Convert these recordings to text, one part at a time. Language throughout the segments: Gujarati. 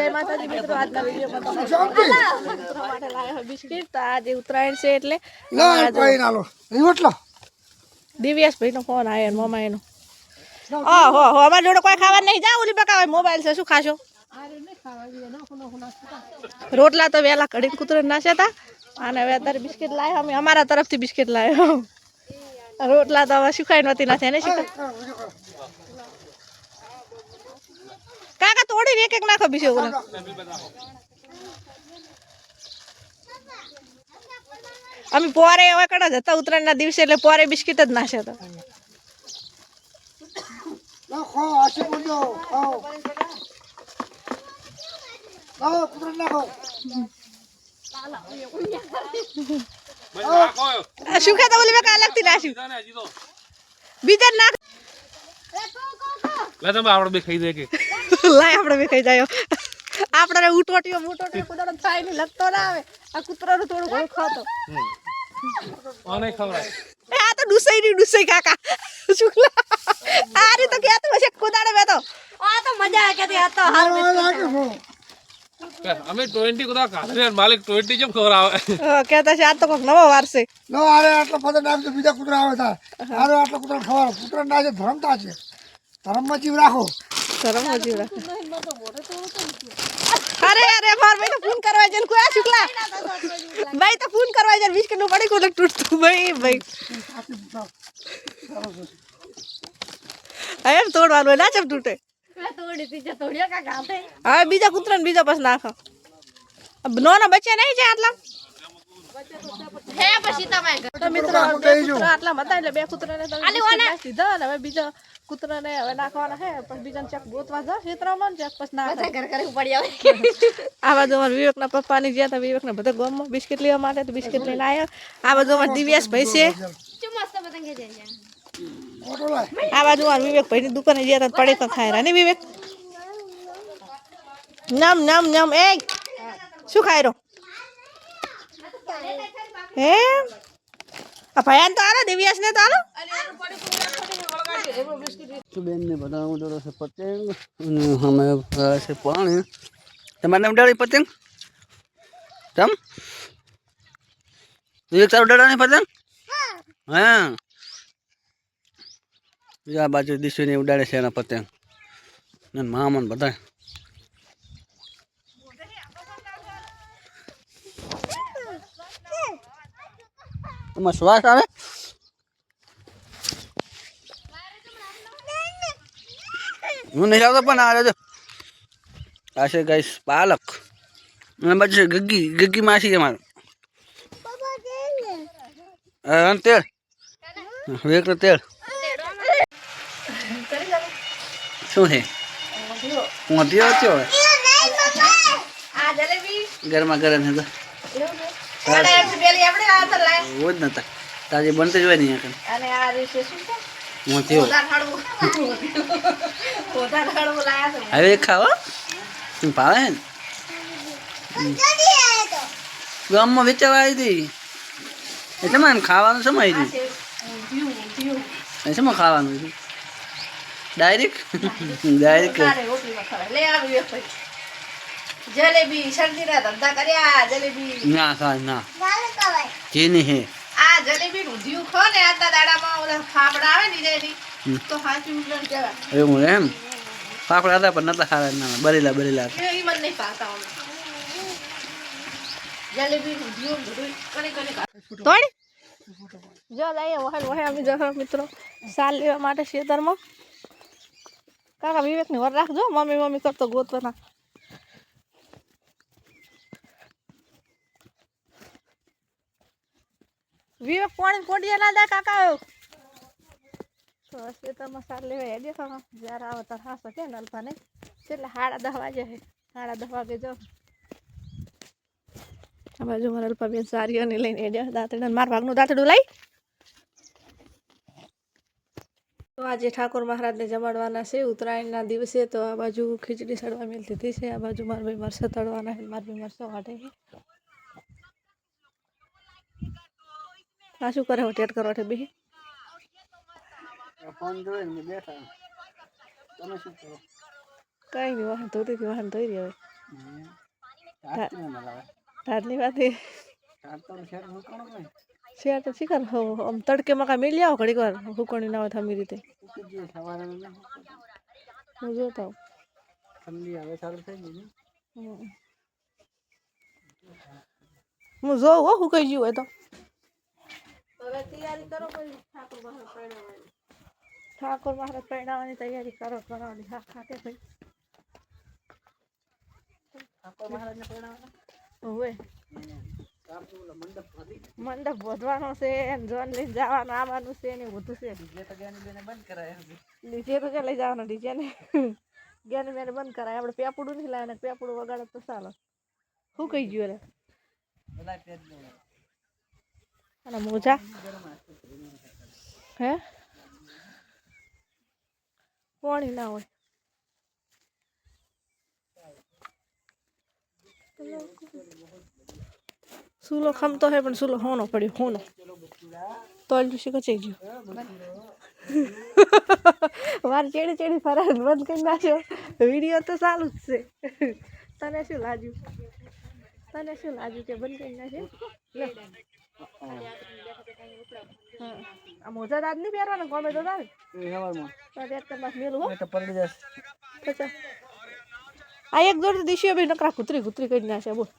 જય માતાજી મિત્રો આજના વિડીયોમાં મિત્રો માટે લાવ્યા બિસ્કિટ તો આજે ઉત્તરાયણ છે એટલે લા કોઈ ના લો રીવટલો દિવ્યાસ ભાઈનો ફોન આવ્યો મમ્મા એનો હો અમારા જોડે કોઈ ખાવા નહીં. જાવ ઓલી મોબાઈલ છે શું ખાશો? રોટલા તો વહેલા કઢી કૂતરે નાશે તા. અને હવે અત્યારે બિસ્કિટ લાવ્યા અમે. અમારા તરફથી બિસ્કિટ લાવ્યા રોટલા તો હવે સુકાઈ નહોતી નાખે એને સુકાઈ કાકા તોડીને એક એક નાખો બીજો ઓલા. અમે પોરે હવે કડા જતા ઉત્તરાયણના દિવસે એટલે પોરે બિસ્કિટ જ નાખ્યા તો શું ખાતા ઓલી મેં અલગથી નાખ્યું? બીજા નાખ. લે તમે આવડે બે ખાઈ દે કે. લાય આપણે બી ખાઈ જાય. આપણે ઉટોટીઓ મોટોટીઓ કુદાડો થાય નહીં લગતો ના આવે. આ કૂતરાનું થોડું ઘણું ખાતો. આને ખવડાય. એ આ તો ડુસઈ ની ડુસઈ કાકા. શુક્લા. આ રી તો કેતો તો હશે કુદાડે બેતો આ તો મજા આવે કે આ તો હાલ અમે 20 કુદા કાઢે માલિક 20 જેમ ખવડાવે? કહેતા છે આ તો કોક નવો વારસે નો આરે આટલો પદે નામ તો બીજા કુતરા આવે તા. આરે આટલો કુતરા ખવાડો કુતરા ના છે ધરમતા છે. ધર્મમાં જીવ રાખો. શરમ રાખ અરે અરે માર ભાઈ તો ફોન કરવા જન કોઈ આ શુકલા. ભાઈ તો ફોન કરવા જન વિશનું પડી કોલક તૂટતું ભાઈ ભાઈ. એમ તોડવાનું હોય, ના ચમ તૂટે. હવે બીજા કૂતરા ને બીજા પછી નાખો. નોના બચ્યા નહીં છે આટલા? હે પછી બે કૂતરા આટલા હતા એટલે બે કૂતરાને ને હવે બીજા કૂતરાને હવે નાખવાના હે પણ બીજાને ચેક ગોતવા જા ક્ષેત્રમાં ચેક પછી પડી આવે. આવા અમારા વિવેકના પપ્પાની જ્યાં હતા વિવેકના બધા ગામમાં બિસ્કિટ લેવા માટે તો બિસ્કિટ લઈને આવ્યો. આવા બાજુ અમારા દિવ્યાસ ભાઈ છે. આવા બાજુ અમારા વિવેક ભાઈની દુકાને જ્યાં હતા પડે ખાય રહ્યા ને વિવેક? નમ નમ નમ એ! શું ખાય રહ્યો હે? આ ભયાન તો આલો દિવ્યાસ ને તો આલો. બેન ને બધા છે પતંગ અને અમે છે પાણી. તમારે દિશુને ઉડાડે છે એના પતંગ. ને બધા એમાં શ્વાસ આવે? હું નહીં લાવતો પણ આ જો આ છે ગાઈસ પાલક. અને બાજુ છે ગગ્ગી ગગ્ગી માસી અમારે અને તેલ. વેક તો તેલ. શું છે? મોતી હતો આ જલેબી ગરમા ગરમ છે તો. જ નતા તાજી બનતી જ હોય ને અહીંયા લાયા છે. હવે ખાવા તું ભાવે ને? ગામમાં વેચાવા આવી હતી. એટલે મને ખાવાનું સમય હતી ઊંધિયું ઊંધિયું એ શેમાં ખાવાનું હતું? ડાયરેક્ટ ડાયરેક્ટ આવી જલેબી શરદીના ધંધા કર્યા જલેબી. ના ના ચીની હે આ જલેબી નું ઊંધિયું ખો ને આજના દાડામાં ઓલા ફાફડા આવે ને તો કહેવાય. એવું એમ? પાપડા હતા પણ નતા ના બરેલા બરેલા હતા. એ મને નહીં ભાવતા જલેબી ઊંધિયું બધું કરી કરી તોડ. જો લઈએ વહેલ વહે અમે જશો મિત્રો. સાલ લેવા માટે ખેતરમાં કાકા વિવેકની વર રાખજો મમ્મી મમ્મી કરતો ગોતવાના. વિવેક પાણી કોડિયા ના દે કાકા તો હશે તો મસાલ લેવા દે તો જ્યારે આવે તાર હાસ કે નલપા ને. એટલે સાડા દસ વાગે હે સાડા દસ વાગે જાઉં આ બાજુ મારા અલ્પા બેન સારીઓને લઈને એડ્યા દાંતડા માર ભાગનું દાંતડું લઈ તો આજે ઠાકોર મહારાજને જમાડવાના છે. ઉત્તરાયણના દિવસે તો આ બાજુ ખીચડી સડવા મેલ હતી છે. આ બાજુ મારા ભાઈ મરસો તળવાના છે. મારા ભાઈ મરસો વાટે આ શું કરે ટેટ કરવા છે બેહી. ફોન જોઈ ને બેઠા. તમે શું કરો? કઈ નહીં વાહન ધોતી હતી વાહન ધોઈ રહી હવે. ધારની વાત શેર તો શીખર આમ તડકે મકા મેલી આવો ઘડીક વાર હુકણી ના હોય થમી રીતે. હું જોતો હોઉં. ઠંડી હવે સારું થઈ ગઈ હું જોઉં હો હું કઈ ગયું હોય તો. હવે તૈયારી કરો પછી ઠાકોર મહારાજ પરણાવવાની ઠાકોર મહારાજ પરણાવવાની તૈયારી કરો કરવાની. હા ખાતે ભાઈ. ઠાકોર મહારાજને પરણાવવાના હવે મંડપ વધવાનો છે જોન લઈને જવાનું આવવાનું છે ને બધું છે. જે તો જ્ઞાની બેને બંધ કરાય છે ડીજે તો ક્યાં લઈ જવાનું ડીજે ને? જ્ઞાની બેને બંધ કરાય. આપણે પેપડું નહીં લાવે પેપડું વગાડે તો ચાલો. શું કહી ગયું નો અને મોજા? હે? પાણી ના હોય. સુલો ખમતો હે, પણ સુલો હોનો પડ્યો, હોનો. તો શી કચી ગયો. મારે ચેડી ચેડી ફરાર બંધ કરી નાખ્યો વીડિયો તો ચાલુ જ છે. તને શું લાગ્યું? તને શું લાગ્યું કે બંધ કરી નાખ્યો. આ મોજા દાદ નહીં પહેરવાનો? ગમે તો દાદ એ હવારમાં. તો એક કલાક મેલું હો. એ તો પડી જશે. આ એક જોડ દિશીઓ બે નકરા કૂતરી કૂતરી કરી નાખે બોલ.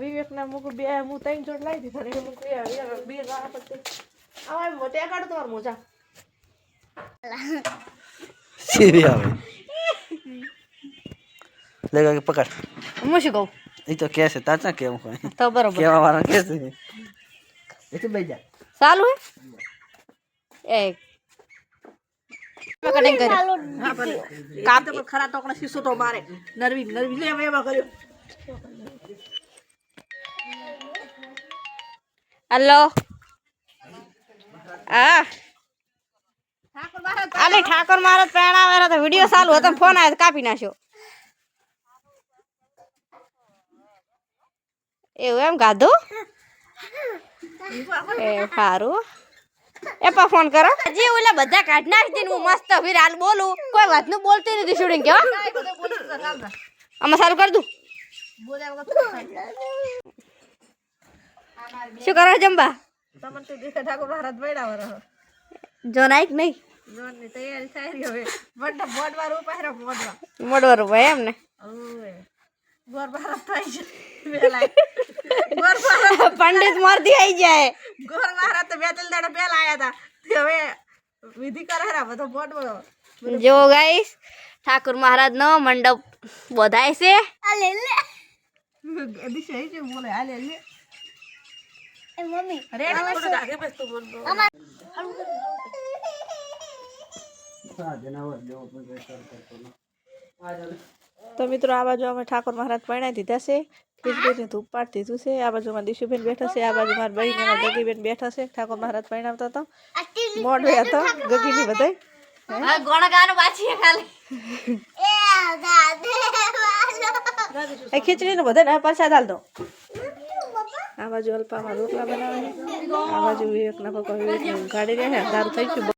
વિવેક ના મુક બે હું ત્રણ જોડ લાવી દીધા ને મુક બે આવા મોટે કાઢો તમારા મોજા. સીરી આવે લે પકડ. હું શું કહું? એ તો કે છે તાચા કેવું કોઈ તો બરોબર. કેવા વાળા કે છે? એ તો બેજા ચાલુ હે? એક. કટિંગ ભલે. કાપ તો ખરા ટોકણા શીશો તો મારે. નરવી નરવી લે એમાં કર્યો. હલો. હા. આલે ઠાકોર મહારાજ પરણાવેલા તો વીડિયો ચાલુ હતો ફોન આવ્યો કાપી નાખ્યો. એવું એમ ગાધું? એ સારું. એ પા ફોન કરો. જે ઓલા બધા કાઢ નાખતી હું મસ્ત ફીર હાલ બોલું. કોઈ વાતનું બોલતી નથી શૂટિંગ કેવા આમાં સારું કર દઉં. શું કરો જમવા જંબા? જો નાઈક નહીં. મોડવાર એમ ને. ગોર મહારાજ થઈ છે વેલાય ગોર મહારાજ પંડિત મોરથી આવી જાય ગોર મહારાજ તો બે ત્રણ દાડા પહેલા આયા હતા હવે વિધિ કરે રા બધો બોડવો જો ગાઈસ ઠાકુર મહારાજ નો મંડપ બધાય છે આલે લે દિશા એ જે બોલે આલે લે મમ્મી રેડી થોડું આગે બસ તું બોલ જનાવર જેવો કોઈ કર કરતો ન તો મિત્રો આ બાજુ અમે ઠાકોર મહારાજ પરણાવી દીધા છે. ખીચડીની ધૂપ પાડી દીધું છે. આ બાજુ મારા દિશુબેન બેઠા છે. આ બાજુ મારા બહેન અને ગગીબેન બેઠા છે. ઠાકોર મહારાજ પરણાવતા હતા. મોઢ હતો ગગીની બધાય. ગોણ ગાનું પાછી ખાલી. એ ખીચડીને બધાને પ્રસાદ હાલ દો. આ બાજુ અલ્પામાં રોટલા બનાવે આ બાજુ વિવેકના પપ્પા વિવેક ગાડી રહ્યા દારૂ થઈ ગયું.